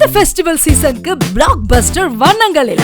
இந்த ஃபெஸ்டிவல் சீசனுக்கு பிளாக் பஸ்டர் வண்ணங்களில்.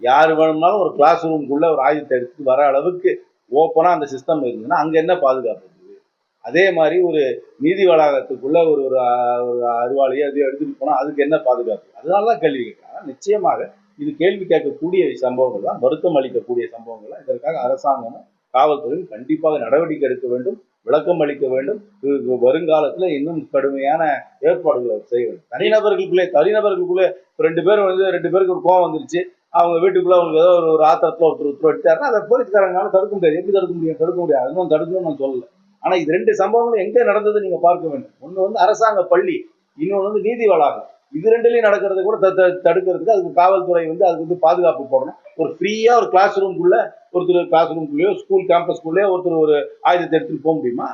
யார் வேணும்னாலும் ஒரு கிளாஸ் ரூம்குள்ள ஒரு ஆயுதத்தை எடுத்து வர அளவுக்கு ஓப்பனாக அந்த சிஸ்டம் இருந்ததுன்னா அங்கே என்ன பாதுகாப்பு இருக்குது அதே மாதிரி ஒரு நீதி வளாகத்துக்குள்ள ஒரு ஒரு ஒரு அறிவாளியை அதையோ எடுத்துட்டு போனால் அதுக்கு என்ன பாதுகாப்பு? அதனால தான் கேள்வி கேட்கறாங்க. நிச்சயமாக இது கேள்வி கேட்கக்கூடிய சம்பவங்கள் தான் வருத்தம் அளிக்கக்கூடிய சம்பவங்கள் தான் இதற்காக அரசாங்கமும் காவல்துறையும் கண்டிப்பாக நடவடிக்கை எடுக்க வேண்டும் விளக்கம் அளிக்க வேண்டும். வருங்காலத்தில் வருங்காலத்துல இன்னும் கடுமையான ஏற்பாடுகளை செய்ய வேண்டும். தனிநபர்களுக்குள்ளே தனிநபர்களுக்குள்ளே ரெண்டு பேரும் வந்து ரெண்டு பேருக்கு ஒரு கோவம் வந்துருச்சு. அவங்க வீட்டுக்குள்ள அவங்களுக்கு ஏதோ ஒரு ஒரு ஆத்திரத்துல ஒருத்தர் ஒருத்தர் அதை போலீஸ்காரங்களால தடுக்க முடியாது. எப்படி தடுக்க முடியும்? தடுக்க முடியாது. அதுவும் தடுக்கணும்னு நான் சொல்லல. ஆனா இது ரெண்டு சம்பவங்களும் எங்க நடந்தது நீங்க பார்க்க வேண்டும். ஒண்ணு வந்து அரசாங்க பள்ளி இன்னொன்று வந்து நீதி வளாகம் இது ரெண்டுலையும் நடக்கிறது கூட த- தடுக்கிறதுக்கு அதுக்கு காவல்துறை வந்து அதுக்கு வந்து பாதுகாப்பு போடணும். ஒரு ஃப்ரீயா ஒரு கிளாஸ் ரூம்குள்ள ஒருத்தர் கிளாஸ் ரூம்குள்ளேயோ ஸ்கூல் கேம்பஸ்குள்ளேயோ ஒருத்தர் ஒரு ஆயுதத்தை எடுத்துட்டு போக முடியுமா?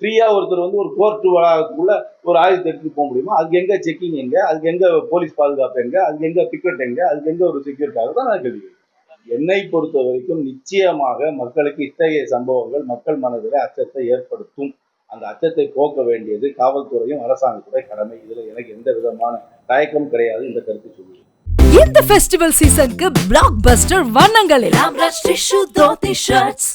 ஃப்ரீயா ஒருத்தர் வந்து ஒரு கோர்ட் வளாகத்துக்குள்ள ஒரு ஆயுதத்தை எடுத்துட்டு போக முடியுமா? அதுக்கு எங்க செக்கிங் எங்க? அதுக்கு எங்க போலீஸ் பாதுகாப்பு எங்க? அதுக்கு எங்க பிக்கெட் எங்க? அதுக்கு எங்க ஒரு செக்யூரிட்டாக தான் நான் கேள்வி என்னை பொறுத்த வரைக்கும் நிச்சயமாக மக்களுக்கு இத்தகைய சம்பவங்கள் மக்கள் மனதில் அச்சத்தை ஏற்படுத்தும். அந்த அச்சத்தை போக்க வேண்டியது காவல்துறையும் அரசாங்கத்துடைய கடமை. இதுல எனக்கு எந்த விதமான தயக்கம் கிடையாது இந்த கருத்து சொல்லுவேன் இந்த ஃபெஸ்டிவல் சீசனுக்கு பிளாக் பஸ்டர் வண்ணங்களில் ஆம்ரஷ் டிஷ்யூ தோத்தி ஷர்ட்ஸ்